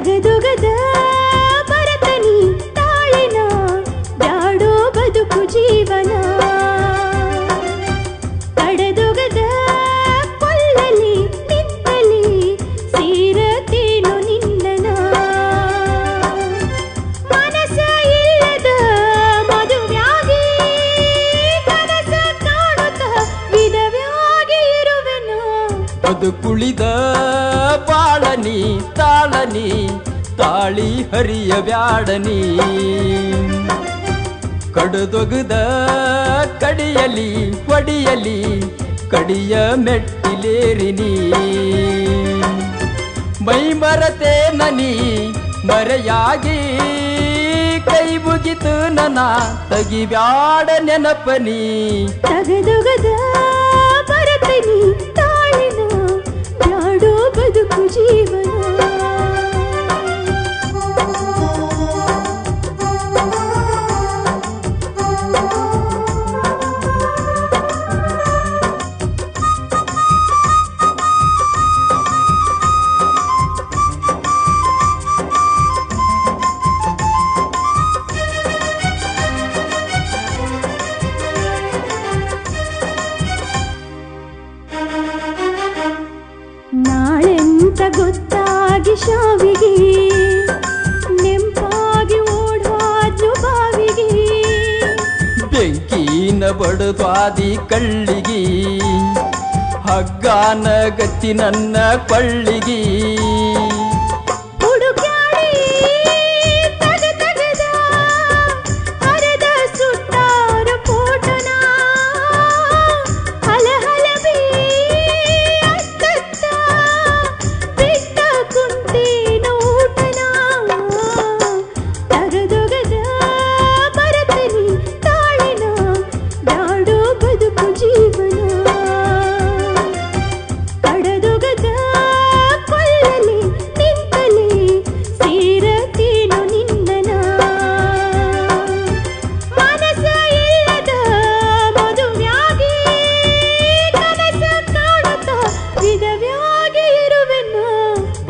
ತಗದುಗದ ಬರತನಿ ಅದು ಕುಳಿದ ಬಾಳನಿ, ತಾಳನಿ, ತಾಳಿ ಹರಿಯ ಬ್ಯಾಡನಿ. ಕಡದೊಗದ ಕಡಿಯಲಿ ಹೊಡಿಯಲಿ ಕಡಿಯ ಮೆಟ್ಟಿಲೇರಿನಿ. ಮೈ ಮರತೆ ನನಿ ಮರೆಯಾಗಿ, ಕೈ ಮುಗಿತು ನನ ತಗಿಬ್ಯಾಡ ನೆನಪನಿ. ನಾಳೆಂತ ಗೊತ್ತಾಗಿ ಶಾವಿಗೆ ನೆಂಪಾಗಿ ಓಡ್ವಾದ್ಲು ಬಾವಿಗೆ. ಬೆಂಕಿನ ಬಡದ್ವಾದಿ ಕಳ್ಳಿಗಿ ಹಗ್ಗಾನ ಗತ್ತಿ ನನ್ನ ಕೊಳ್ಳಿಗಿ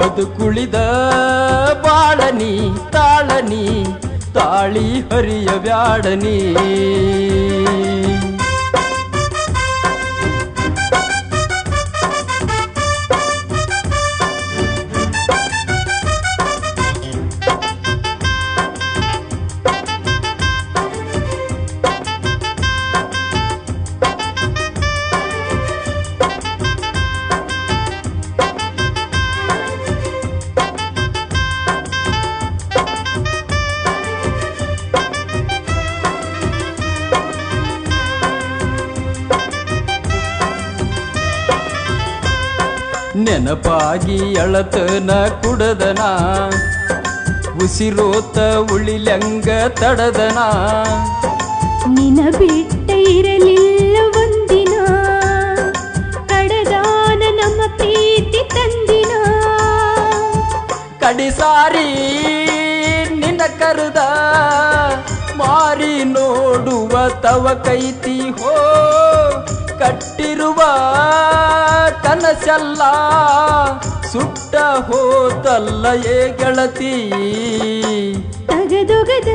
ಬದುಕುಳಿದ ಬಾಳನಿ ತಾಳನಿ ತಾಳಿ ಹರಿಯ ಬ್ಯಾಡನಿ. ನೆನಪಾಗಿ ಅಳತನ ಕುಡದನ. ಉಸಿರೋತ ಉಳಿಲಂಗ ತಡದನ. ನಿನ ಬಿಟ್ಟ ಇರಲಿಲ್ಲ ಒಂದಿನ. ಕಡದಾನ ನಮ್ಮ ಪ್ರೀತಿ ತಂದಿನ. ಕಡಿಸಾರಿ ನಿನ್ನ ಕರುದ. ಮಾರಿ ನೋಡುವ ತವ ಕೈತಿ ಹೋ. ಕಟ್ಟಿರುವ ಕನಸಲ್ಲ ಸುಟ್ಟ ಹೋತಲ್ಲ ಏ ಗೆಳತಿ ತಗದೊಗದ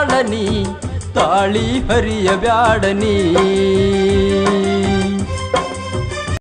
ತಾಳನಿ ತಾಳಿ ಹರಿಯ ಬ್ಯಾಡನಿ